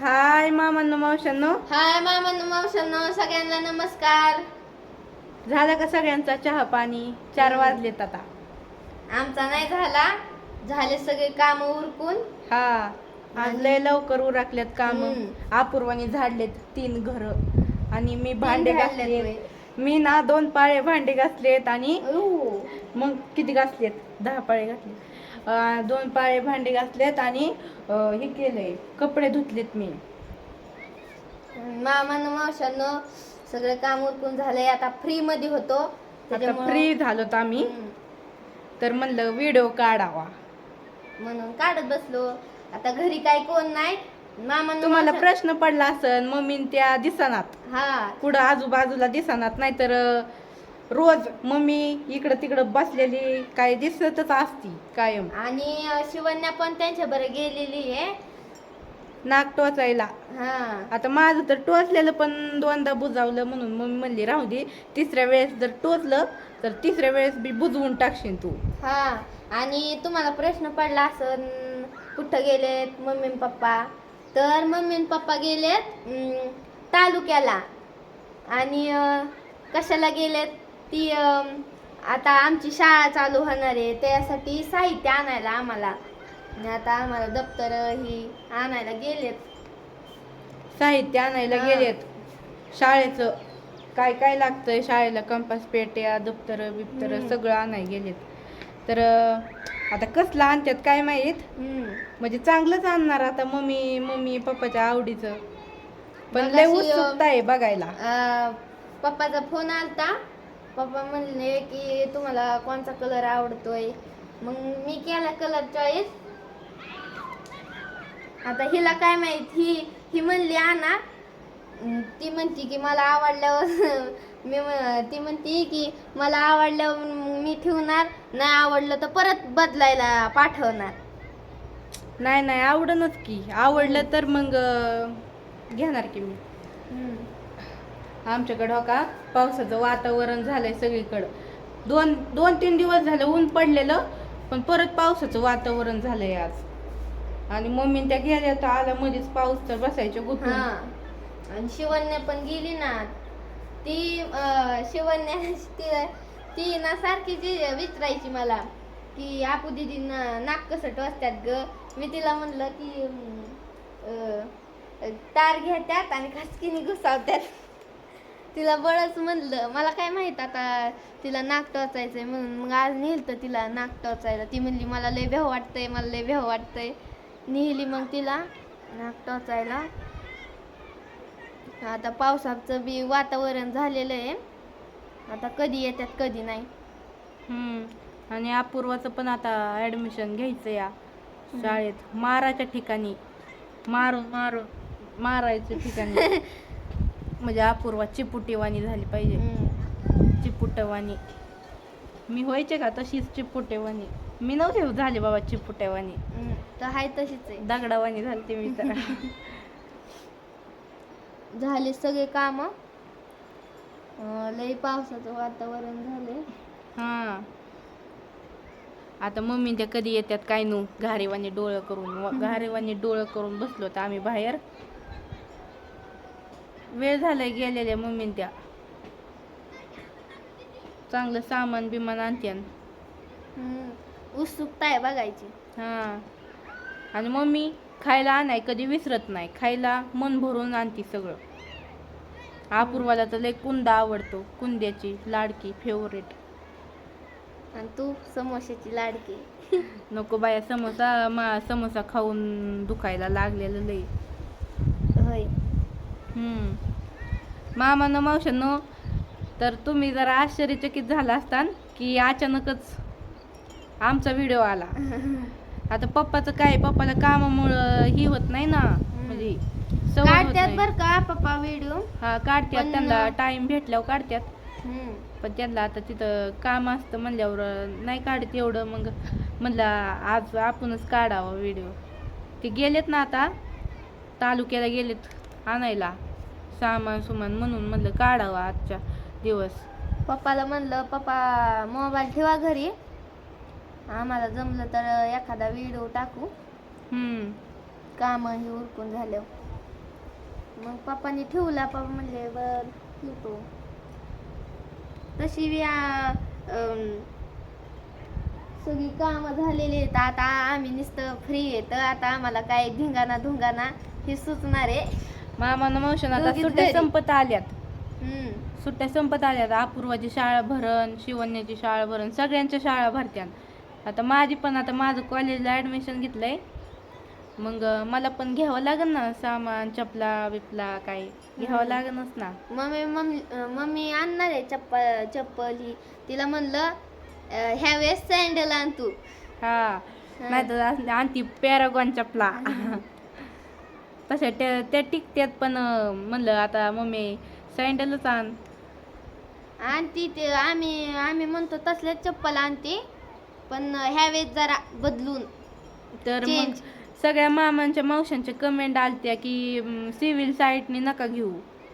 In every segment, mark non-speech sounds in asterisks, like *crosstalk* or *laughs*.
हाय मामांनो मावशांनो हाय मामा मावशांनो सगळ्यांना नमस्कार. झाला का सगळ्यांचा चहा पाणी? चार वाजलेत आता. आमचा नाही झाला. झाले सगळे काम उरकून. हा आज लय लवकर उरकल्यात काम. हम्म. अपूर्वानी झाडलेत तीन घर. आणि मी भांडे झाडलेत घासले. होय. मी ना दोन पाळे भांडे घासलेत आणि. मग किती घासलेत? दहा पाळे घासले अं, दोन पाळे भांडे घासलेत आणि हे केलंय. कपडे धुतलेत मी. मामा मावशांनो सगळे काम उरकून झाले आता फ्री मध्ये होतो. आता त्याच्यामुळं- फ्री झालोत आम्ही. हम्म. तर म्हणलं व्हिडिओ काढावा. म्हणून काढत बसलो. आता घरी काही कोण नाही. मामा तुम्हाला प्रश्न पडला असन मम्मी त्या दिसनात. हा. पुढं आजूबाजूला दिसनात नाहीतर अं, रोज मम्मी इकडं तिकडं बसलेली काय दिसतच असती कायम. आणि अं, शिवण्या पण त्यांच्या बरं गेलेली आहे. नाक टोचायला. हा. आता माझं तर टोचलेलं पण दोनदा बुजावलं म्हणून मम्मी म्हणली राहू दे तिसऱ्या वेळेस जर टोचलं तर तिसऱ्या वेळेस बी बुजवून टाकशील तू. हा. आणि तुम्हाला प्रश्न पडला असन कुठं गेलेत मम्मी आणि पप्पा? तर मम्मी आणि पप्पा गेलेत अं, तालुक्याला. आणि अं, कशाला गेलेत? ती आता आमची शाळा चालू होणार आहे त्यासाठी साहित्य आणायला आम्हाला. आता आम्हाला दप्तर ही आणायला गेलेत. साहित्य आणायला हा. गेलेत. शाळेचं काय काय लागतंय शाळेला? कंपास पेट्या दप्तर बिप्तर हम्म. सगळं आणायला गेलेत. तर अं, आता कसलं आणतात काय माहीत? हम्म. म्हणजे चांगलंच आणणार आता मम्मी मम्मी पप्पाच्या आवडीचं. पण लय उत्सुकता आहे बघायला. अं, पप्पाचा फोन आलता. पप्पा म्हणले की तुम्हाला कोणता कलर आवडतोय? मग मी केला कलर चॉईस आता हिला काय माहीत? ही ही म्हणली आणा ती म्हणती की मला आवडल्यावर *laughs* मी ती म्हणती की मला आवडल्यावर मी ठेवणार नाही आवडलं तर परत बदलायला पाठवणार. नाही नाही आवडनच की. आवडलं तर मग घेणार की मी. आमच्याकडं हो का? पावसाचं वातावरण झालंय सगळीकडं. दोन दोन तीन दिवस झालं ऊन पडलेलं पण परत पावसाचं वातावरण झालंय आज. आणि मम्मी त्या गेल्या तर आला मध्येच पाऊस तर बसायचे हा. गुतून आणि शिवण्या पण गेली ना ती शिवण्या ती ती ना सारखी जी विचारायची मला की आपू दिदी नाक कसं टोचतात ग. मी तिला म्हणलं की तार घेतात आणि खासकीने घुसावतात तिला बळच म्हणलं. मला काय माहीत आता तिला नाक टोचायचंय म्हणून. मग आज नेलतं तिला नाक टोचायला. ती म्हणली मला लय भेव वाटतंय मला लय भेव वाटतंय. नेली मग तिला नाक टोचायला. आता पावसाचं बी वातावरण झालेलं आहे. आता कधी येतात कधी नाही. हम्म. आणि अपूर्वाचं पण आता ऍडमिशन घ्यायचं या शाळेत. माराच्या ठिकाणी. मारून मारून. मारायच्या ठिकाणी. *laughs* म्हणजे अपूर्वा चिपुटेवाणी झाली पाहिजे. चिपुटवाणी. मी व्हायचे का तशीच चिपुटेवाणी? मी नव्हते झाले बाबा चिपुटेवाणी. तर हाय तशीच आहे. दगडावाणी झालते मी तर. *laughs* झाले सगळे काम. लई पावसाचं वातावरण झाले हा. आता मम्मी त्या कधी येतात काय नू? घारेवानी डोळं करून. *laughs* घारेवानी डोळं करून बसलो तर आम्ही बाहेर. वेळ झालाय गेलेल्या मम्मी त्या. चांगलं सामान बिमान हम्म. उत्सुकता आहे बघायची. हा. आणि मम्मी खायला आणाय कधी विसरत नाही. खायला मन भरून आणती सगळं. अपूर्वाला तर लय कुंदा आवडतो कुंद्याची लाडकी फेवरेट आणि तू समोश्याची लाडकी. नको बाया समोसा मा समोसा खाऊन दुखायला लागलेलं लई. मामानं मावशांनो तर तुम्ही जरा आश्चर्यचकित झाला असता की अचानकच आमचा व्हिडिओ आला. *laughs* आता पप्पाचं काय पप्पाला कामामुळं ही होत नाही ना. म्हणजे नाही. बर का पप्पा व्हिडिओ? हा काढत्यात त्यांना टाइम भेटल्यावर काढत्यात. पण त्यांना आता तिथं काम असतं म्हणल्यावर नाही काढत एवढं मग म्हणलं आज आपणच काढावा व्हिडिओ. ते गेलेत ना आता तालुक्याला गेलेत आणायला. सामान सुमान म्हणून म्हणलं काढावं आजच्या दिवस. पप्पाला म्हणलं पप्पा मोबाईल ठेवा घरी. आम्हाला जमलं तर एखादा व्हिडिओ टाकू. हम्म. काम हे उरकून झाल्यावर. मग पप्पानी ठेवला पप्पा म्हणले बर येतो तशी अम, सगळी कामं झालेली आहेत. आता आम्ही नुसतं फ्री आहे तर आता आम्हाला काय धिंगाणा धुंगाणा हे सुचणार आहे. मामानं मावशानं आता दोघीच सुट्ट्या घरी. संपत आल्यात. हम्म. सुट्ट्या संपत आल्यात. अपूर्वाची शाळा भरण शिवण्याची शाळा भरण सगळ्यांच्या शाळा भरत्यान आता माझी पण आता माझं कॉलेजला ॲडमिशन घेतलंय. मग अं, मला पण घ्यावं लागेल ना सामान चपला बिपला काय घ्यावं. लागेलच ना. मम्मी मम्मी अं, मम्मी आणणार आहे चप्पल चप्पल. ही तिला म्हणलं अं, ह्या वेळेस सँडल आण तू. हा. नाही तर आणती पॅरागॉन चपला. तशा त्या त्या टिकत्यात पण म्हणलं आता मम्मी सँडलच आण. आणि ती आम्ही आम्ही म्हणतो तसल्याच चप्पल आणते पण ह्या वेळेस जरा बदलून. तर मग Change. सगळ्या मामांच्या मावशांच्या कमेंट आलत्या की सिव्हिल साईटने नका घेऊ.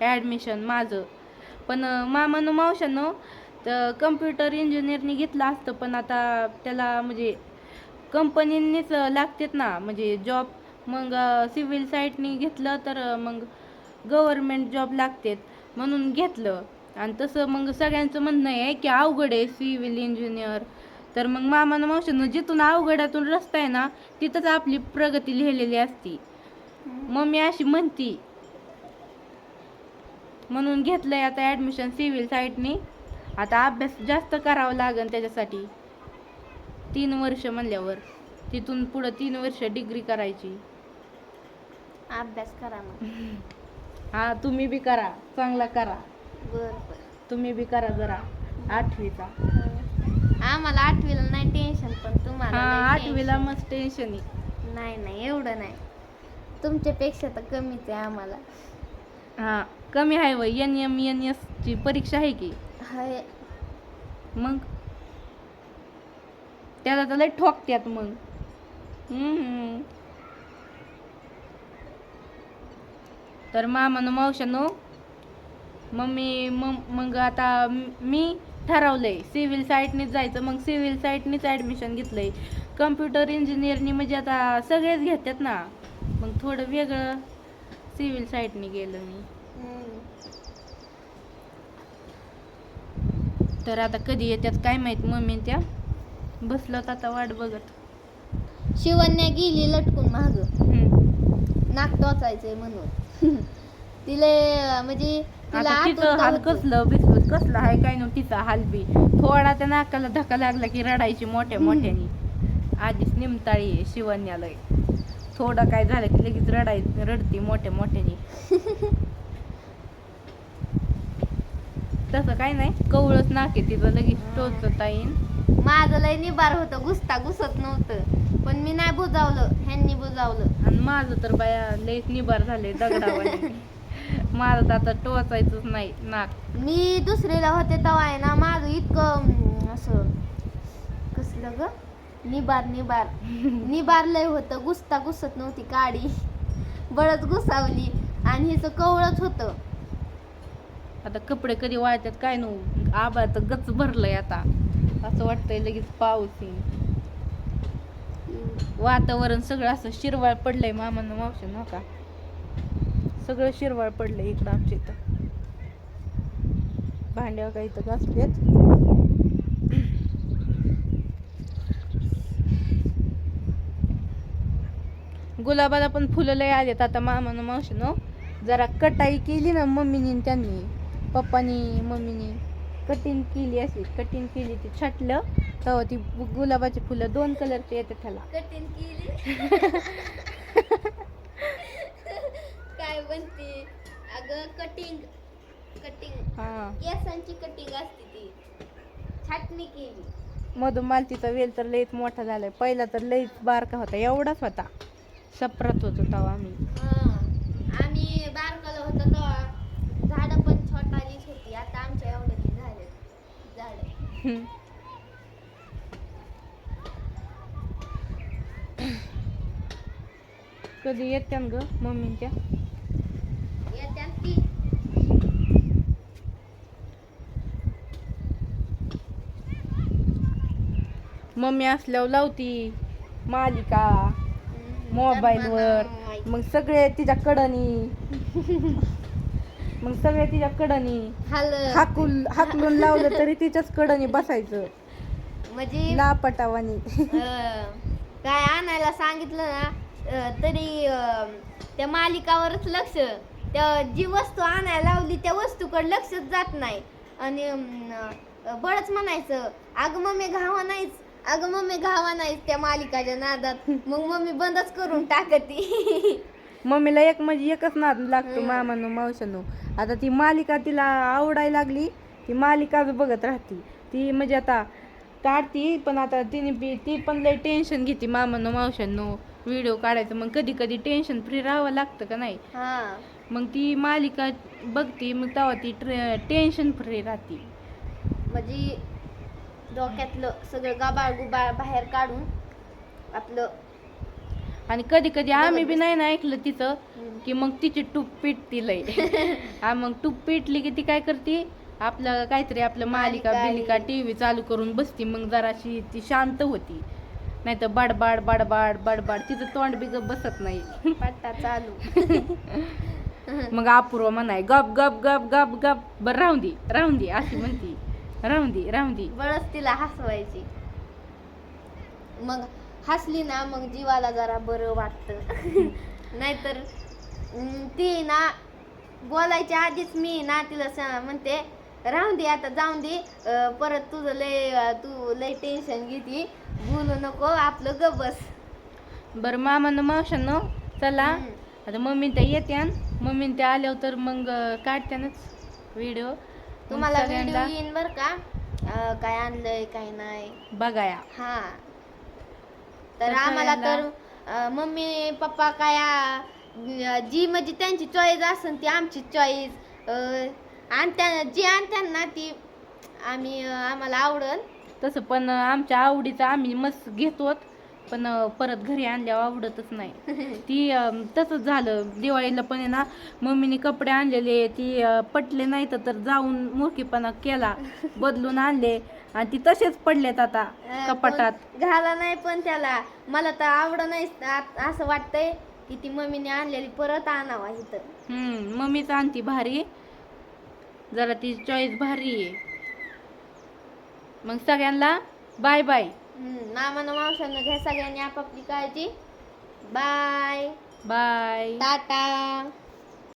ॲडमिशन माझं. पण अं, मामानं मावशानं तर कम्प्युटर इंजिनियरनी घेतलं असतं पण आता त्याला म्हणजे कंपनींनीच लागतेत ना म्हणजे जॉब मग सिव्हिल साईडनी घेतलं तर मग गव्हर्मेंट जॉब लागतेत म्हणून घेतलं. आणि तसं मग सगळ्यांचं म्हणणं आहे की अवघड आहे सिव्हिल इंजिनियर. तर मग मामानं मावशानं जिथून अवघडातून रस्ता आहे ना तिथंच आपली प्रगती लिहिलेली असती. मम्मी अशी म्हणती. म्हणून घेतलंय आता ॲडमिशन सिव्हिल साईटनी. आता अभ्यास जास्त करावा लागेल त्याच्यासाठी. तीन वर्ष म्हणल्यावर. तिथून पुढं तीन वर्ष डिग्री करायची. अभ्यास करा मग. *laughs* हा तुम्ही बी करा. चांगला करा. बर बर. तुम्ही बी करा जरा. आठवीचा. आम्हाला आठवीला नाही टेन्शन पण तुम्हाला हा आठवीला tension. मस्त टेन्शन आहे. नाही नाही एवढं नाही. तुमच्यापेक्षा तर कमीच आहे आम्हाला. हा कमी आहे वय. एन एम एन एस ची परीक्षा आहे की? हाय. मग? त्याला तर लय ठोकत्यात मग. हम्म. तर मामानं मावशानो मम्मी मग मग आता मी मी ठरवलंय सिव्हिल साईटनीच जायचं. मग सिव्हिल साईटनीच ॲडमिशन घेतलंय. कम्प्युटर इंजिनिअरनी म्हणजे आता सगळेच घेतात ना. मग थोडं वेगळं सिव्हिल साईटनी गेलं मी. तर आता कधी येतात काय माहीत मम्मी त्या बसलं आता वाट बघत. शिवण्या गेली लटकून मागं. नाक टोचायचंय म्हणून. *laughs* तिला म्हणजे तिला आता तिचं आतुरता हाल होती. कसलं बिसलं कसलं आहे काय नव्हतं तिचा हाल बी. थोडा त्या नाकाला धक्का लागला की रडायची मोठ्या मोठ्यानी. आधीच निमताळी आहे शिवण्यालय थोडं काय झालं की लगेच रडाय रडती मोठ्या मोठ्यानी. *laughs* तसं काय नाही कवळच नाक आहे तिचं लगेच टोचता येईन माझं लय निबार होतं घुसता घुसत नव्हतं. पण मी नाही बुजावलं ह्यांनी बुजावलं. माझं तर बाया लयच निबार झाले दगडावाने माझं तर आता टोचायचंच नाही नाक. मी दुसरीला होते तेव्हा आहे ना माझं इतकं अं, असं कसलं ग? निबार निबार. निबार लय होतं घुसता घुसत नव्हती काडी. बळच घुसावली आणि हिचं कवळच होतं. आता कपडे कधी वाळतात काय नो आबा तर गच भरलंय आता. असं वाटतंय लगेच पाऊस येईल वातावरण सगळं असं शिरवाळ पडलंय मामानं मावशी नका हो सगळं शिरवाळ पडलंय इकडं आमच्या इथं. भांड्या काही इथं घासलेत. गुलाबाला पण फुलं लय आलेत आता मामानं मावशीनं हो. जरा कटाई केली ना मम्मीनी त्यांनी. पप्पानी मम्मीनी. कटिंग केली अशी कटिंग केली ती छाटलं. तेव्हा ती गुलाबाची फुलं दोन कलरचे येतात त्याला. कटिंग केली. काय म्हणते? अगं कटिंग कटिंग हा. केसांची कटिंग असते ती. छाटणी केली. मधुमालतीचा वेल तर लयच मोठा झालाय. पहिला तर लयच बारका होता एवढाच होता. सपरात होतो तेव्हा आम्ही. हा. आम्ही बारकाला होतो तेव्हा. झाडं पण छोटालीच होती आता आमच्या एवढ्याची झाले. झाड. कधी येत्या ग मम्मीच्या? मम्मी असल्यावर लावती मालिका हम्म, मोबाईल तर वर म्हणा, नाही मग सगळे तिच्या कडनी. मग सगळे तिच्या कडनी. हाकून हाकलून लावलं तरी तिच्याच कडनी बसायचं. म्हणजे? लापटावानी. काय आणायला सांगितलं ना? तरी त्या मालिकावरच लक्ष. त्या जी वस्तू आणायला लावली त्या वस्तूकडे लक्षच जात नाही. आणि बळच म्हणायचं अगं मम्मी घावा नाहीच अगं मम्मी घावा नाहीच त्या मालिकाच्या नादात. मग मम्मी बंदच करून टाकती. मम्मीला एक म्हणजे एकच नाद लागतो. मामानो मावशानो. आता ती मालिका तिला आवडायला लागली ती मालिकाच बघत राहते. ती म्हणजे आता काढती पण आता तिने ती पण लय टेन्शन घेते मामानो मावशांनो. व्हिडिओ काढायचं. मग कधी कधी टेन्शन फ्री राहावं लागतं का नाही? हा. मग ती मालिका बघते मग तेव्हा ती टेन्शन फ्री राहते. म्हणजे डोक्यातलं सगळं गाबाळ गुबाळ बाहेर काढून आपलं आणि कधी कधी आम्ही बी नाही ना ऐकलं तिचं की मग तिची टूप पिटती लय *laughs* मग टूप पिटली की ती काय करते? आपलं काहीतरी आपलं मालिका बिलिका. टीव्ही चालू करून बसती. मग जराशी ती शांत होती. नाही तर बडबाड बडबाड बडबाड. तिचं तोंड बी गप बसत नाही. पट्टा चालू. *laughs* मग अपूर्व म्हणाय गप गप गप गप गप. बर राहून दे राहून दे अशी म्हणती. राहून दे राहून दे. बळच तिला हसवायची. मग हसली ना मग जीवाला जरा बरं वाटतं. *laughs* नाहीतर ती ना बोलायच्या आधीच मी ना तिला म्हणते राहून दे आता जाऊन दे. परत तुझं लय तू लय टेन्शन घेती. बोलू नको आपलं ग बस. बरं मामानं मावशानं चला. आता मम्मी त्या येत्यान मम्मी त्या आल्यावर तर मग काढत्यानच व्हिडिओ. तुम्हाला व्हिडिओ येईन बर का? अं, काय आणलंय काय नाही. बघाया. हा. तर तर आम्हाला तर सगळ्यांना- अं, मम्मी पप्पा काय अं, जी म्हणजे त्यांची चॉईस असेल ती आमची चॉईस आणत्या जी आणत्यान ना ती आम्ही अं, आम्हाला आवडल तसं पण आमच्या आवडीचं आम्ही मस्त घेतोत पण परत घरी आणल्यावर आवडतच नाही. *laughs* ती तसंच झालं. दिवाळीला पण आहे ना मम्मीने कपडे आणलेले ती पटले नाही तर जाऊन मूर्खीपणा केला बदलून आणले आणि ती तसेच पडलेत आता कपाटात. घाला नाही पण त्याला. मला तर आवड नाही असं वाटतंय की ती मम्मीने आणलेली परत आणावा इथं. हम्म मम्मीच आणती भारी. जरा ती चॉईस भारी आहे. मग सगळ्यांना बाय बाय. मामानं मावशानं घ्या सगळ्यांनी आपापली काळजी. बाय. बाय. टाटा.